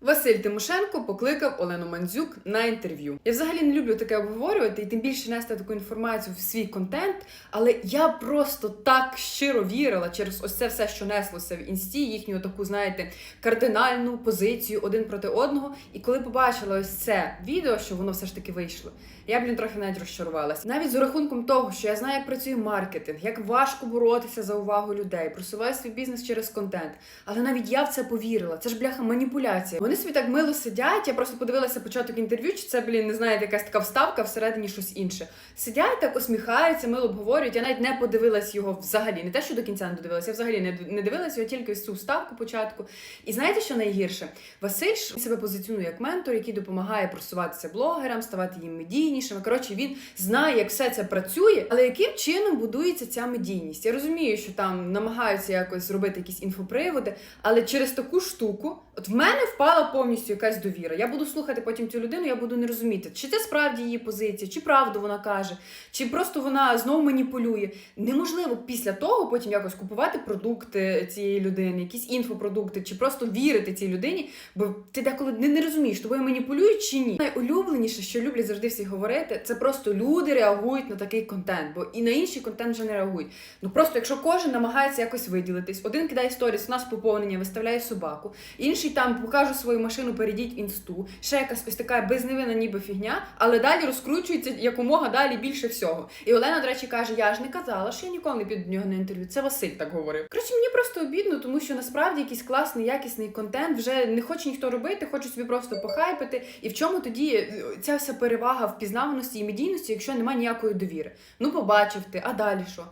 Василь Тимошенко покликав Олену Мандзюк на інтерв'ю. Я взагалі не люблю таке обговорювати і тим більше нести таку інформацію в свій контент. Але я просто так щиро вірила через ось це все, що неслося в інсті, їхню таку, знаєте, кардинальну позицію один проти одного. І коли побачила ось це відео, що воно все ж таки вийшло, я блін трохи навіть розчарувалася. Навіть з рахунком того, що я знаю, як працює маркетинг, як важко боротися за увагу людей, просуваю свій бізнес через контент. Але навіть я в це повірила. Це ж бляха маніпуляція. Вони собі так мило сидять. Я просто подивилася початок інтерв'ю, чи це, блін, не знаєте, якась така вставка всередині щось інше. Сидять так, усміхаються, мило обговорюють. Я навіть не подивилась його взагалі. Не те, що до кінця не додивилася, я взагалі не, не дивилася його тільки цю вставку початку. І знаєте, що найгірше? Василь ж себе позиціонує як ментор, який допомагає просуватися блогерам, ставати їм медійнішими. Коротше, він знає, як все це працює, але яким чином будується ця медійність? Я розумію, що там намагаються якось зробити якісь інфоприводи, але через таку штуку, от в мене впала повністю якась довіра. Я буду слухати потім цю людину, я буду не розуміти, чи це справді її позиція, чи правду вона каже, чи просто вона знову маніпулює. Неможливо після того потім якось купувати продукти цієї людини, якісь інфопродукти, чи просто вірити цій людині, бо ти деколи не, не розумієш, тобою маніпулюють чи ні. Найулюбленіше, що люблять завжди всі говорити, це просто люди реагують на такий контент, бо і на інший контент вже не реагують. Ну просто якщо кожен намагається якось виділитись, один кидає сторіс, у нас поповнення, виставляє собаку, інший там покаже свою машину, перейдіть в інсту, ще якась ось така безневинна ніби фігня, але далі розкручується якомога далі більше всього. І Олена, до речі, каже: я ж не казала, що я ніколи не піду до нього на інтерв'ю. Це Василь так говорив. Коротше, мені просто обідно, тому що насправді якийсь класний, якісний контент вже не хоче ніхто робити, хоче собі просто похайпити. І в чому тоді е, ця вся перевага впізнаваності і медійності, якщо немає ніякої довіри? Ну, побачив ти, а далі що?